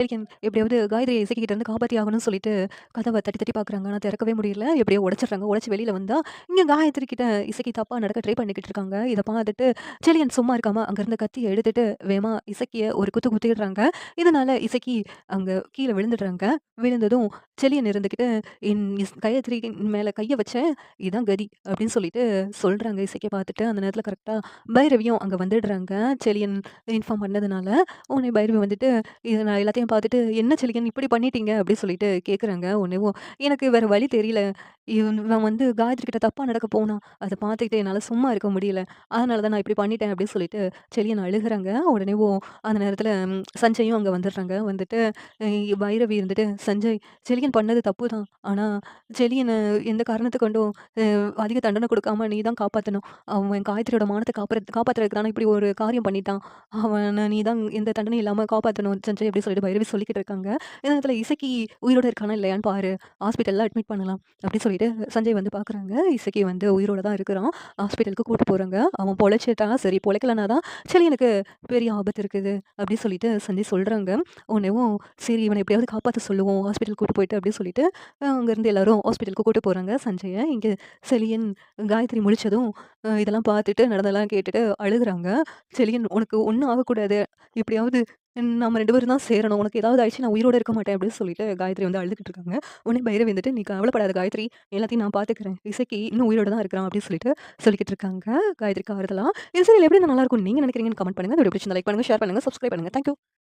சரிக்கன் எப்படியாவது காயத்ரியை இசைக்கிட்ட இருந்து காப்பாத்தி ஆகணும்னு சொல்லிட்டு கதவை தட்டி தட்டி பார்க்குறாங்க. ஆனால் திறக்கவே முடியல. எப்படியோ உடச்சிடுறாங்க உடச்சி வெளியில் வந்தால் இங்கே காயத்ரி கிட்ட இசைக்கு தப்பாக நடக்க ட்ரை பண்ணிக்கிட்டு இருக்காங்க. இதை பார்த்துட்டு செலியன் சும்மா இருக்காமல் அங்கேருந்து கத்தி எடுத்துட்டு வேமா இசைக்கிய ஒரு குத்து குத்திடுறாங்க. இதனால இசைக்கி அங்கே கீழே விழுந்துடுறாங்க. விழுந்ததும் செலியன் இருந்துக்கிட்டு "என் இஸ் காயத்ரி மேலே கையை வச்சேன். இதான் கதி" அப்படின்னு சொல்லிட்டு சொல்கிறாங்க இசக்கிய பார்த்துட்டு. அந்த நேரத்தில் கரெக்டாக பைரவியும் அங்கே வந்துடுறாங்க. செலியன் இன்ஃபார்ம் பண்ணதுனால. உன்னை பைரவி வந்துட்டு, இத நான் எல்லாத்தையும் பார்த்துட்டு, "என்ன செலியன் இப்படி பண்ணிட்டீங்க?" அப்படின்னு சொல்லிட்டு கேட்குறாங்க. உடனேவும், "எனக்கு வேறு வழி தெரியல. இவன் வந்து காயத்ரி கிட்ட தப்பாக நடக்க போனான். அதை பார்த்துக்கிட்டு என்னால் சும்மா இருக்க முடியல. அதனால தான் நான் இப்படி பண்ணிட்டேன்" அப்படின்னு சொல்லிட்டு செலியன் அழுகிறாங்க உடனேவும் அந்த நேரத்தில் சஞ்சயும் அங்கே வந்துடுறாங்க. வந்துட்டு வைரவி பைரவி இருந்துட்டு, "சஞ்சய், செலியன் பண்ணது தப்பு தான். ஆனால் செலியனை எந்த காரணத்தை கொண்டும் அதிக தண்டனை கொடுக்காம நீ தான் காப்பாற்றணும் அவன் காயத்ரியோட மானத்தை காப்பாற்று காப்பாற்றுறதுக்கு தானே இப்படி ஒரு காரியம் பண்ணிட்டான். அவனை நீ தான் எந்த தண்டனை இல்லாமல் காப்பாற்றணும் சஞ்சய்" அப்படி சொல்லிட்டு பைரவி சொல்லிக்கிட்டு இருக்காங்க. இந்த நேரத்துல இசைக்கு உயிரோட இருக்கானா இல்லையான்னு பாரு. ஹாஸ்பிட்டலில் அட்மிட் பண்ணலாம். அப்படின்னு சொல்லிட்டு சஞ்சய் வந்து பார்க்குறாங்க. இசைக்கு வந்து உயிரோட தான் இருக்கிறான். ஹாஸ்பிட்டலுக்கு கூட்டு போகிறாங்க அவன் பொழைச்சுட்டான். சரி பொழைக்கலனா தான் எனக்கு பெரிய ஆபத்து இருக்குது. அப்படின்னு சொல்லிட்டு சஞ்சய் சொல்கிறாங்க உடனேவும், "சரி இவனை எப்படியாவது காப்பாற்ற சொல்லுவோம். ஹாஸ்பிட்டல் கூட்டு போயிட்டு" அப்படின்னு சொல்லிட்டு அங்கேருந்து எல்லாரும் ஹாஸ்பிட்டலுக்கு கூட்டு போகிறாங்க சஞ்சயை இங்கே செலியன் காயத்ரி முழிச்சதும், இதெல்லாம் பார்த்துட்டு நடந்தெல்லாம் கேட்டுட்டு அழுகுறாங்க. செலியன், "உனக்கு ஒன்றும் ஆகக்கூடாது. எப்படியாவது நம்ம ரெண்டு பேரும் தான் சேரணும். உனக்கு ஏதாவது ஆயிடுச்சு நான் உயிரோட இருக்க மாட்டேன்" அப்படின்னு சொல்லிட்டு காயத்ரி வந்து அழுதுகிட்டு இருக்காங்க. உடனே பைரவி வந்துட்டு, "நீ கவலைப்படாத காயத்ரி. எல்லாத்தையும் நான் பார்த்துக்கிறேன். இசைக்கு இன்னும் உயிரோட தான் இருக்கிறான்" அப்படின்னு சொல்லிட்டு சொல்லிக்கிட்டு இருக்காங்க. காயத்ரி காரதெல்லாம் இந்த சரி எப்படி நல்லா இருக்கும் நீங்க நினைக்கிறீங்கன்னு கமெண்ட் பண்ணுங்க. இந்த வீடியோ பிடிச்சிருந்தா லைக் பண்ணுங்கள் ஷேர் பண்ணுங்க, சப்ஸ்கிரைப் பண்ணுங்க. Thank you.